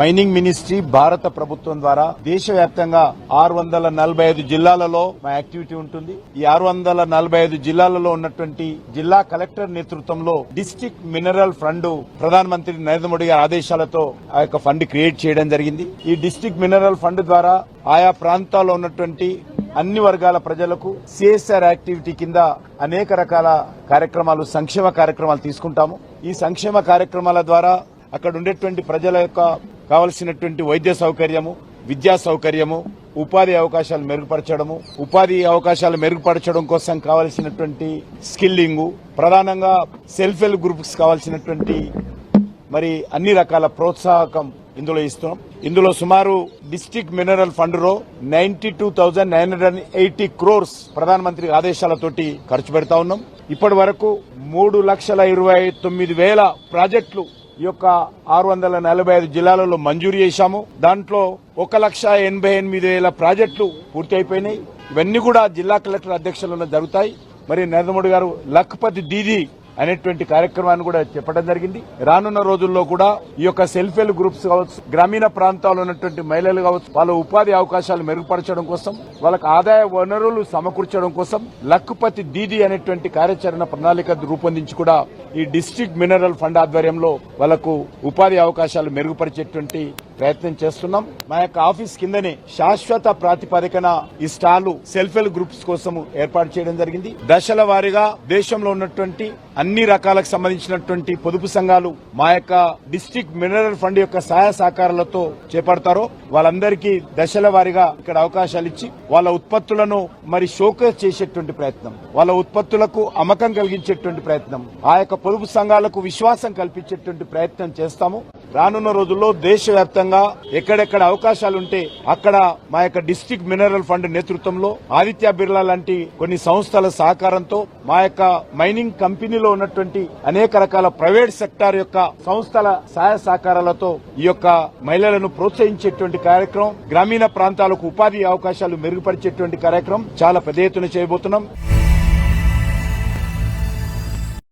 Mining ministry భారత ప్రభుత్వం ద్వారా దేశవ్యాప్తంగా ఆరు వందల నలభై ఐదు జిల్లాలలో మా యాక్టివిటీ ఉంటుంది. ఈ ఆరు వందల నలభై ఐదు జిల్లాలలో ఉన్నటువంటి జిల్లా కలెక్టర్ నేతృత్వంలో డిస్టిక్ మినరల్ ఫండ్ ప్రధానమంత్రి నరేంద్ర మోడీ గారి ఆదేశాలతో ఆ యొక్క ఫండ్ క్రియేట్ చేయడం జరిగింది. ఈ డిస్టిక్ మినరల్ ఫండ్ ద్వారా ఆయా ప్రాంతాల్లో ఉన్నటువంటి అన్ని వర్గాల ప్రజలకు సిఎస్ఆర్ యాక్టివిటీ కింద అనేక రకాల కార్యక్రమాలు సంక్షేమ కార్యక్రమాలు తీసుకుంటాము. ఈ సంక్షేమ కార్యక్రమాల ద్వారా అక్కడ ఉండేటువంటి ప్రజల యొక్క కావలసినటువంటి వైద్య సౌకర్యము విద్యా సౌకర్యము ఉపాధి అవకాశాలు మెరుగుపరచడము ఉపాధి అవకాశాలు మెరుగుపరచడం కోసం కావలసినటువంటి స్కిల్లింగ్ ప్రధానంగా సెల్ఫ్ హెల్ప్ గ్రూప్స్ కావాల్సినటువంటి మరి అన్ని రకాల ప్రోత్సాహకం ఇందులో ఇస్తున్నాం. ఇందులో సుమారు డిస్టిక్ మినరల్ ఫండ్లో ninety two thousand nine hundred eighty crores ప్రధానమంత్రి ఆదేశాలతోటి ఖర్చు పెడతా ఉన్నాం. ఇప్పటి వరకు మూడు లక్షల ఇరవై తొమ్మిది వేల ప్రాజెక్టులు ఈ యొక్క ఆరు వందల నలభై ఐదు జిల్లాలలో మంజూరు చేశాము. దాంట్లో ఒక లక్ష ఎనభై ఎనిమిది వేల ప్రాజెక్టులు పూర్తి అయిపోయినాయి. ఇవన్నీ కూడా జిల్లా కలెక్టర్ అధ్యక్షులలో జరుగుతాయి. మరి నరేంద్ర మోడీ గారు లఖపతి దీది అనేటువంటి కార్యక్రమాన్ని కూడా చెప్పడం జరిగింది. రానున్న రోజుల్లో కూడా ఈ యొక్క సెల్ఫ్ హెల్ప్ గ్రూప్స్ కావచ్చు గ్రామీణ ప్రాంతాల్లో ఉన్నటువంటి మహిళలు కావచ్చు వాళ్ళ ఉపాధి అవకాశాలు మెరుగుపరచడం కోసం వాళ్ళకి ఆదాయ వనరులు సమకూర్చడం కోసం లక్కుపతి దీది అనేటువంటి కార్యాచరణ ప్రణాళిక రూపొందించి కూడా ఈ డిస్ట్రిక్ట్ మినరల్ ఫండ్ ఆధ్వర్యంలో వాళ్ళకు ఉపాధి అవకాశాలు మెరుగుపరిచేటువంటి ప్రయత్నం చేస్తున్నాం. మా యొక్క ఆఫీస్ కిందనే శాశ్వత ప్రాతిపదికన ఈ స్టాలు సెల్ఫ్ హెల్ప్ గ్రూప్స్ కోసం ఏర్పాటు చేయడం జరిగింది. దశల వారీగా దేశంలో ఉన్నటువంటి అన్ని రకాలకు సంబంధించినటువంటి పొదుపు సంఘాలు మా యొక్క డిస్ట్రిక్ట్ మినరల్ ఫండ్ యొక్క సహాయ సహకారాలతో చేపడతారో వాళ్ళందరికీ దశల వారీగా ఇక్కడ అవకాశాలు ఇచ్చి వాళ్ళ ఉత్పత్తులను మరి షోకేస్ చేసేటువంటి ప్రయత్నం వాళ్ళ ఉత్పత్తులకు అమ్మకం కలిగించేటువంటి ప్రయత్నం ఆ యొక్క పొదుపు సంఘాలకు విశ్వాసం కల్పించేటువంటి ప్రయత్నం చేస్తాము. రానున్న రోజుల్లో దేశవ్యాప్తంగా ఎక్కడెక్కడ అవకాశాలుంటే అక్కడ మా యొక్క డిస్ట్రిక్ట్ మినరల్ ఫండ్ నేతృత్వంలో ఆదిత్య బిర్లా లాంటి కొన్ని సంస్థల సహకారంతో మా యొక్క మైనింగ్ కంపెనీలో ఉన్నటువంటి అనేక రకాల ప్రైవేట్ సెక్టార్ యొక్క సంస్థల సహాయ సహకారాలతో ఈ యొక్క మహిళలను ప్రోత్సహించేటువంటి కార్యక్రమం గ్రామీణ ప్రాంతాలకు ఉపాధి అవకాశాలు మెరుగుపరిచేటువంటి కార్యక్రమం చాలా పెద్ద ఎత్తున చేయబోతున్నాం.